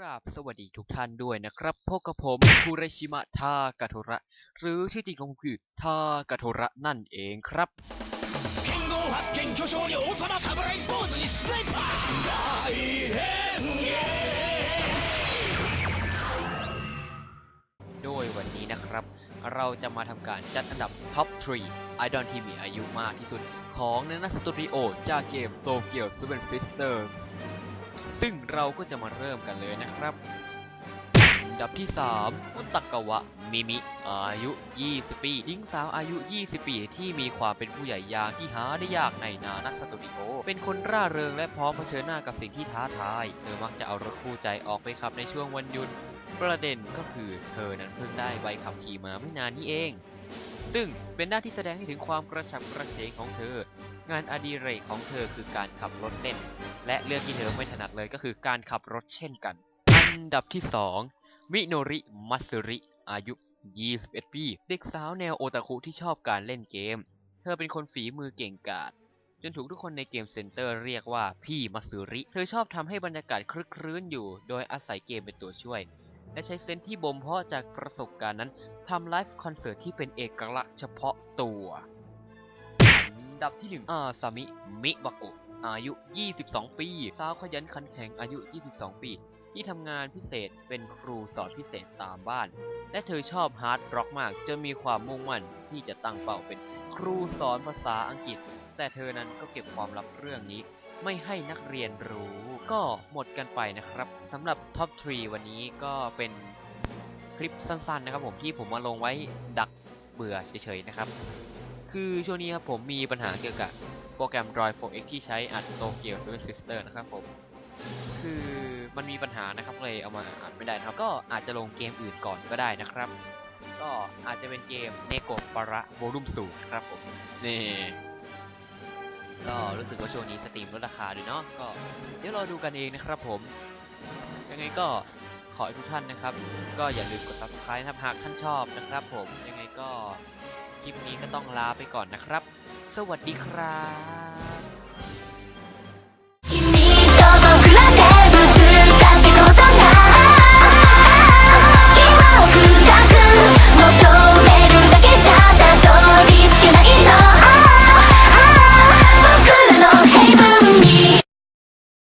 ราบสวัสดีทุกท่านด้วยนะครับพบกับผมคูเรชิมะทากาโทระ หรือชื่อจริงของคือทากาโทระนั่นเองครับด้วยวันนี้นะครับ เราจะมาทำการจัดอันดับท็อป 3 ไอดอลที่มีอายุมากที่สุด ของเนานัสตูดิโอจากเกมโตเกียวซูเปอร์ซิสเตอร์ส ซึ่งเราก็จะมาเริ่มกันเลยนะครับอันดับที่3อุตกาวะ มิมิ อายุ 20 ปี หญิงสาวอายุ 20 ปี ที่มีความเป็นผู้ใหญ่ยางที่หาได้ยากในนานัสตูดิโอ เป็นคนร่าเริงและพร้อมเผชิญหน้ากับสิ่งที่ท้าทาย เธอมักจะเอารถคู่ใจออกไปขับในช่วงวันหยุด ประเด็นก็คือเธอนั้นเพิ่งได้ใบขับขี่มาไม่นานนี้เอง ซึ่งเป็นหน้าที่แสดงให้ถึงความกระฉับกระเฉงของเธอ งานอดิเรกของเธอคือการขับรถเล่น และเรื่องที่เธอไม่ถนัดเลยก็คือการขับรถเช่นกัน อันดับที่ 2 มิโนริมัตสึริ อายุ 21 ปี เด็กสาวแนวโอตาคุที่ชอบการเล่นเกม เธอเป็นคนฝีมือเก่งกาจจนถูกทุกคนในเกมเซ็นเตอร์เรียกว่าพี่มัตสึริ เธอชอบทำให้บรรยากาศคลึกครื้นอยู่ โดยอาศัยเกมเป็นตัวช่วย และใช้เซนที่บ่มเพาะจากประสบการณ์นั้นทำไลฟ์คอนเสิร์ตที่เป็นเอกลักษณ์เฉพาะตัว ดับที่ 1 อาซามิ มิบะโกะ อายุ 22 ปี สาวขยันขันแข็ง อายุ 22 ปี ที่ทำงานพิเศษ เป็นครูสอนพิเศษตามบ้าน และเธอชอบฮาร์ดร็อกมาก จนมีความมุ่งมั่นที่จะตั้งเป้าเป็นครูสอนภาษาอังกฤษ แต่เธอนั้นก็เก็บความลับเรื่องนี้ ไม่ให้นักเรียนรู้ ก็หมดกันไปนะครับสำหรับท็อป3วันนี้ก็เป็นคลิปสั้นๆนะครับผมที่ผมมาลงไว้ดักเบื่อเฉยๆนะครับ คือช่วงนี้ครับผมมีปัญหาเกี่ยวกับโปรแกรม Droid 4X ที่ใช้อัดโตเกียว Seven Sister นะครับผมคือมันมีปัญหานะครับเลยเอามาอัดไม่ได้นะครับ ก็อาจจะลงเกมอื่นก่อนก็ได้นะครับ ก็อาจจะเป็นเกมเนโกปาระโวลูมสูงครับผมนี่ก็รู้สึกว่าช่วงนี้สตรีมลดราคาด้วยเนาะก็เดี๋ยวรอดูกันเองนะครับผม ยังไงก็ขอให้ทุกท่านนะครับ ก็อย่าลืมกด subscribe นะครับหากท่านชอบนะครับผมยังไงก็ คลิปนี้ก็ต้องลาไปก่อนนะครับ สวัสดีครับ